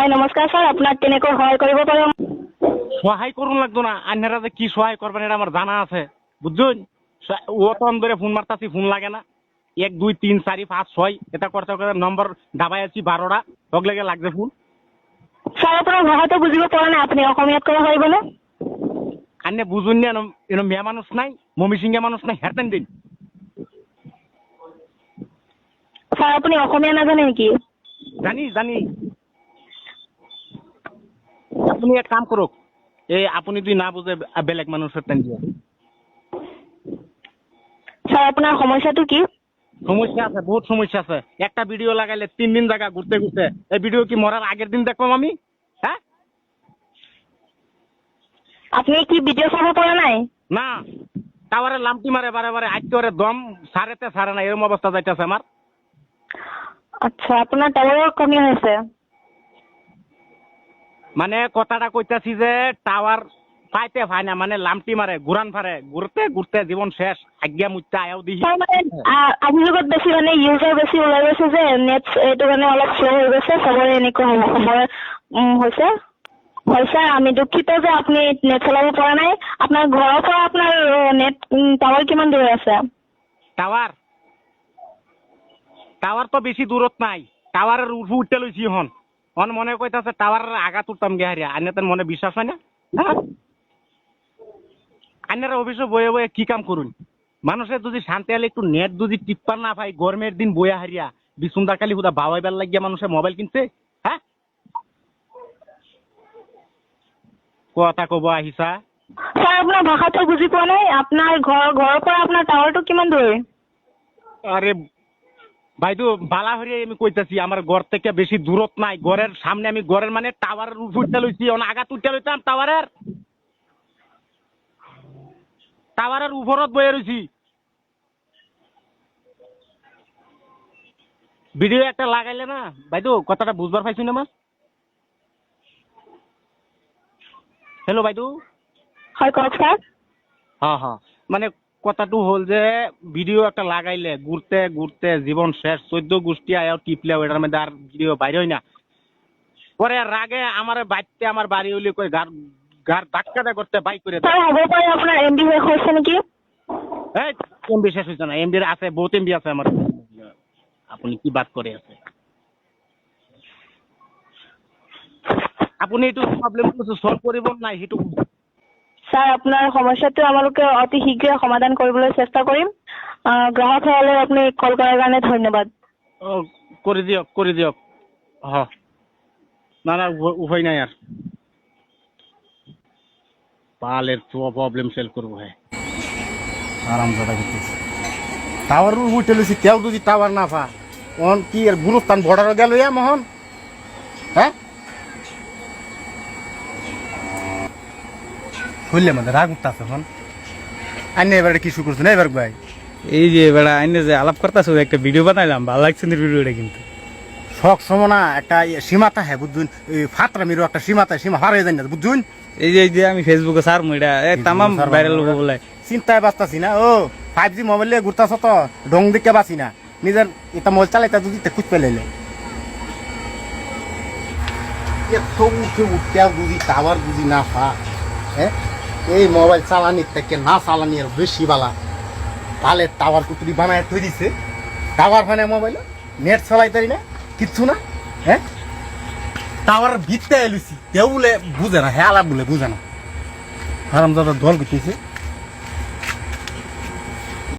হয় নমস্কাৰ ছাৰ আপোনাক কেনেকৈ সহায় কৰিব পাৰোঁ? সহায় করুন লাগতো না আন্যারা যে কি সহায় করবেন এটা আমার জানা আছে বুঝছেন? ও তখন ধরে ফোন মারতাছি ফোন লাগে না। এক দুই তিন চারি পাঁচ ছয় এটা করতে করতে নম্বর দাবাই আছি বারোটা লগ লেগে লাগছে ফোন ছাৰ আপোনাৰ ভাষাটো বুজিব পৰা নাই আপুনি অসমীয়াত ক'ব পাৰিবনে আন্যে বুঝুন না এনো মেয়া মানুষ নাই মমি সিংহা মানুষ নাই হেরতেন দিন। ছাৰ আপুনি অসমীয়া নাজানে নেকি? জানি জানি। আপনি এক কাম করুক এই আপনি যদি না বুঝে বেলেগ মানুষের তেন দিয়ে ছাৰ আপোনাৰ সমস্যাটো কি? সমস্যা আছে বহুত সমস্যা আছে। একটা ভিডিও লাগাইলে তিন দিন জায়গা ঘুরতে ঘুরতে এই ভিডিও কি মরার আগের দিন দেখলাম আমি? হ্যাঁ আপুনি কি ভিডিঅ' চাব পৰা নাই? না টাওয়ারে লামটি মারে বারে বারে আজকে দম সারেতে সারে না এরকম অবস্থা যাইতেছে আমার আচ্ছা আপোনাৰ টাৱাৰৰ কমি হৈছে। মানে কথাটা কইতাছি যে টাওয়ার পাইতে পায় না মানে লামটি মারে ঘুরান ফারে ঘুরতে ঘুরতে জীবন শেষ আজ্ঞা মুচ্চা আয়াও দিহি। ছাৰ মানে আ- আজিৰ যুগত বেছি মানে ইউজাৰ বেছি ওলাই গৈছে যে নেট এইটো কাৰণে অলপ শ্ল' হৈ গৈছে চবৰে এনেকুৱা সময় হৈছে। হয় আমি দুখিত যে আপুনি নেট চলাব পৰা নাই। আপোনাৰ ঘৰৰ পৰা আপোনাৰ নেট টাৱাৰ কিমান দূৰ আছে? টাওয়ার টাওয়ার তো বেশি দূরত নাই। টাওয়ারের উঠু উঠতে লইছি হন অন মনে কইতাছে টাওয়ারের আঘাত উঠতাম গে হারিয়া। আন্যতেন মনে বিশ্বাস হয় না? হ্যাঁ? অফিসে বয়ে বয়ে কি কাম করুন? মানুষের যদি শান্তি হলে একটু নেট যদি টিপ্পার না পাই গরমের দিন বয়া হারিয়া বিসুন্দা কালি হুদা বাবাইবার লাগিয়া মানুষের মোবাইল কিনছে হ্যাঁ? কথা কব আহিছা? ছাৰ আপোনাৰ ভাষাটো বুজি পোৱা নাই? আপোনাৰ ঘৰ ঘৰৰ পৰা আপোনাৰ টাৱাৰটো কিমান দূৰ? আরে ভাইদু বালা হরিয়া আমি কইতাছি আমার ঘর থেকে বেশি দূরত নাই। ঘরের সামনে আমি ঘরের মানে টাওয়ারের রূপ উঠতে লইছি আঘাত উঠতে লইতাম টাওয়ারের। টাওয়ারের উপরত বয়ে রইছি। ভিডিও একটা লাগাইলে না বাইদু কথাটা বুঝবার পাইছি না মা। হ্যালো হয় কওক ছাৰ হ্যাঁ হ্যাঁ। মানে কথাটো হল যে ভিডিও একটা লাগাইলে ঘুরতে ঘুরতে জীবন শেষ চোদ্দ গোষ্ঠী আয়াও টিপলে ওটার মধ্যে আর ভিডিও বাইরে হয় না। পরে রাগে আমার বাইতে আমার বাড়ি হইলে কই গার গার ধাক্কাটা করতে বাইক করে হ'ব শেষ হৈছে নেকি? এই শেষ হয়েছে না আছে বহুত এমবি আছে আমার আপনি কি বাদ করে আছে? আপুনি এইটো প্ৰব্লেমটো সলভ কৰিব নাই সেইটো ছাৰ আপোনাৰ সমস্যাটো আমালোকে অতি শীঘ্ৰে সমাধান কৰিবলৈ চেষ্টা কৰিম। গ্ৰাহক সেৱালৈ আপুনি কল কৰাৰ কাৰণে ধন্যবাদ। কৰি দিয়ক কৰি দিয়ক। না না উপায় নাই আর পালের প্রবলেম সেল করব হ্যাঁ আরাম দাদা করতেছি টাওয়ার উঠে লইছি কেউ যদি টাওয়ার না পা অন কি আর গুরুস্থান বর্ডার গেল ইয়া মোহন। হ্যাঁ শুনলে মানে রাগ উঠতেছে হন আইনে এবারে কি শুরু না এবার ভাই? এই যে এবার আইনে যে আলাপ করতেছো একটা ভিডিও বানাইলাম ভালো লাগছে ভিডিওটা কিন্তু? শখ সমনা একটা সীমাতা হ্যাঁ বুঝুন ফাতরা মিরো একটা সীমাতা সীমা হারিয়ে যায় না বুঝুন এই যে এই যে আমি ফেসবুকে সার এটা এ তামাম ভাইরাল হব বলে। চিন্তায় বাঁচতাছি না ও ফাইভ জি মোবাইল নিয়ে ঘুরতাছ তো ডং দিকে বাঁচি না। নিজের এটা মোবাইল চালাইতা যদি খুঁজ পেলে এত উঠে উঠতে বুঝি টাওয়ার বুঝি না পা হ্যাঁ? এই মোবাইল চালানির থেকে না চালানি আর বেশি বালা। তাহলে টাওয়ার কুতুরি বানায় তৈরি দিছে। টাওয়ার ফানে মোবাইল নেট চালাই তারি না। কিচ্ছু না। হ্যাঁ? টাওয়ার ভিত্তে এলুছি বলে বুঝে না। হ্যাঁ আলাপ বলে বুঝে না। হারাম দাদা দল করতেছে